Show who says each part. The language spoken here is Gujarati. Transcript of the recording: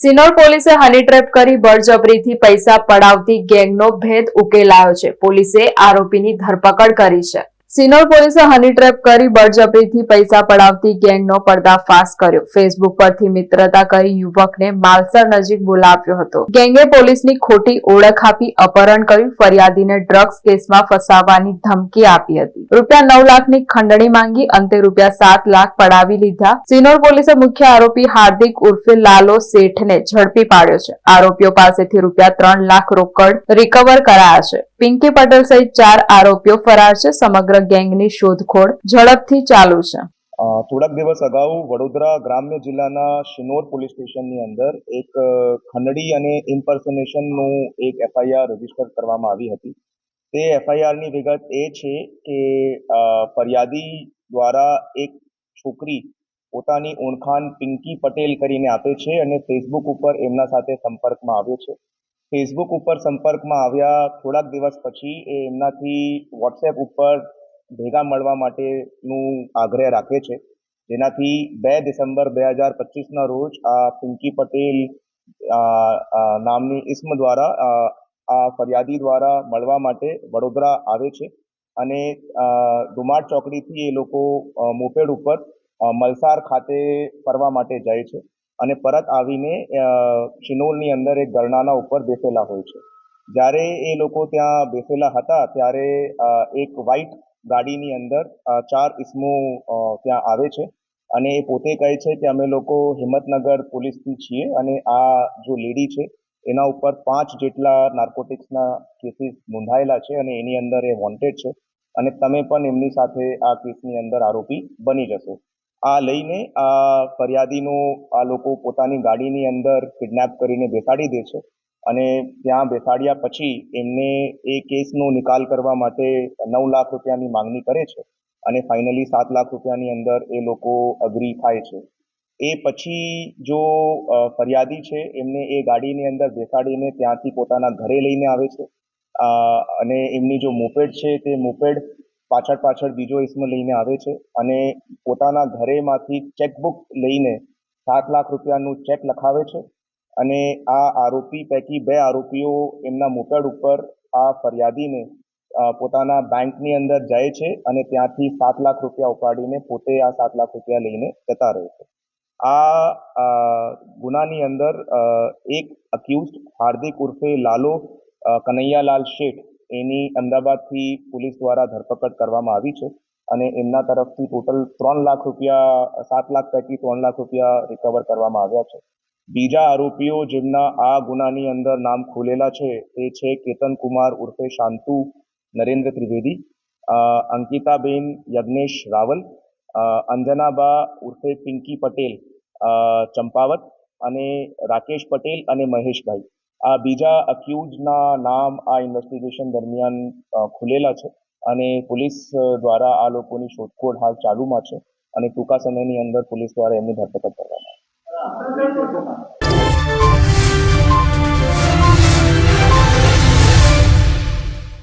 Speaker 1: સિનોર પોલીસે હની ટ્રેપ કરી બળજબરીથી પૈસા પડાવતી ગેંગનો ભેદ ઉકેલાયો છે. પોલીસે આરોપીની ધરપકડ કરી છે. સિનોર પોલીસે હની ટ્રેપ કરી બળજબરીથી પૈસા પડાવતી ગેંગનો પર્દાફાશ કર્યો. ફેસબુક પરથી મિત્રતા કરી યુવકને માલસર નજીક બોલાવ્યો હતો. ગેંગે પોલીસની ખોટી ઓળખ આપી અપહરણ કર્યું, ફરિયાદીને ડ્રગ્સ કેસમાં ફસાવવાની ધમકી આપી હતી. રૂપિયા નવ લાખની ખંડણી માંગી, અંતે રૂપિયા સાત લાખ પડાવી લીધા. સિનોર પોલીસે મુખ્ય આરોપી હાર્દિક ઉર્ફે લાલો શેઠને ઝડપી પાડ્યો છે. આરોપીઓ પાસેથી રૂપિયા ત્રણ લાખ રોકડ રિકવર કરાયા છે. પિંકી પટેલ સહિત ચાર આરોપીઓ ફરાર છે. સમગ્ર ગેંગની શોધખોળ ઝડપથી ચાલુ છે.
Speaker 2: થોડાક દિવસ અગાઉ વડોદરા ગ્રામ્ય જિલ્લાના શિનોર પોલીસ સ્ટેશનની અંદર એક ખંડડી અને ઇમ્પર્સનેશનનું એક એફઆઈઆર રજિસ્ટર કરવામાં આવી હતી. તે એફઆઈઆરની વિગત એ છે કે ફરિયાદી દ્વારા એક છોકરી પોતાની ઓળખાણ પિંકી પટેલ કરીને આપે છે અને ફેસબુક ઉપર એમના સાથે સંપર્કમાં આવ્યો છે. ફેસબુક ઉપર સંપર્કમાં આવ્યા થોડાક દિવસ પછી એ એમનાથી વોટ્સએપ ઉપર ભેગા મળવા માટેનું આગ્રહ રાખે છે. જેનાથી બે ડિસેમ્બર બે હજાર પચીસના રોજ આ પિંકી પટેલ નામની ઇસ્મ દ્વારા આ ફરિયાદી દ્વારા મળવા માટે વડોદરા આવે છે અને અ, ડુમાડ ચોકડીથી એ લોકો મોપેડ ઉપર મલસાર ખાતે ફરવા માટે જાય છે અને પરત આવીને શિનોલની અંદર એક ગરણાના ઉપર બેસેલા હોય છે. જ્યારે એ લોકો ત્યાં બેસેલા હતા ત્યારે એક વ્હાઇટ ગાડીની અંદર ચાર ઇસમો ત્યાં આવે છે. અને એ પોતે કહે છે કે અમે લોકો હિંમતનગર પોલીસથી છીએ અને આ જો લેડી છે, એના ઉપર પાંચ જેટલા નાર્કોટિક્સના કેસીસ નોંધાયેલા છે અને એની અંદર એ વોન્ટેડ છે. અને તમે પણ એમની સાથે આ કેસની અંદર આરોપી બની જશો. આ લઈને આ ફરિયાદીનો આ લોકો પોતાની ગાડીની અંદર કિડનેપ કરીને બેસાડી દે છે. અને ત્યાં બેસાડ્યા પછી એમને એ કેસનો નિકાલ કરવા માટે નવ લાખ રૂપિયાની માંગણી કરે છે અને ફાઇનલી સાત લાખ રૂપિયાની અંદર એ લોકો અગ્રી થાય છે. એ પછી જો ફરિયાદી છે, એમને એ ગાડીની અંદર બેસાડીને ત્યાંથી પોતાના ઘરે લઈને આવે છે. અને એમની જો મોપેડ છે, તે મોપેડ પાછળ પાછળ બીજો ઇસમ લઈને આવે છે અને પોતાના ઘરેમાંથી ચેકબુક લઈને સાત લાખ રૂપિયાનું ચેક લખાવે છે. અને આ આરોપી પૈકી બે આરોપીઓ એમના મોપેડ ઉપર આ ફરિયાદીને પોતાના બેંકની અંદર જાય છે અને ત્યાંથી સાત લાખ રૂપિયા ઉપાડીને પોતે આ સાત લાખ રૂપિયા લઈને જતા રહે છે. આ ગુનાની અંદર એક અક્યુઝ હાર્દિક ઉર્ફે લાલો કનૈયાલાલ શેઠ એની અમદાવાદથી પોલીસ દ્વારા ધરપકડ કરવામાં આવી છે અને એમના તરફથી ટોટલ ત્રણ લાખ રૂપિયા, સાત લાખ પૈકી ત્રણ લાખ રૂપિયા રિકવર કરવામાં આવ્યા છે. બીજા આરોપીઓ જેમના આ ગુનાની અંદર નામ ખુલેલા છે તે છે કેતન કુમાર ઉર્ફે શાંતુ નરેન્દ્ર ત્રિવેદી અંકિતાબેન યજ્ઞેશ રાવલ અંજનાબા ઉર્ફે પિંકી પટેલ ચંપાવત અને રાકેશ પટેલ અને મહેશભાઈ આ બીજા અક્યુઝના નામ આ ઇન્વેસ્ટિગેશન દરમિયાન ખુલેલા છે અને પોલીસ દ્વારા આ લોકોની શોધખોળ હાલ ચાલુમાં છે અને ટૂંકા સમયની અંદર પોલીસ દ્વારા એમની ધરપકડ કરવામાં આવશે.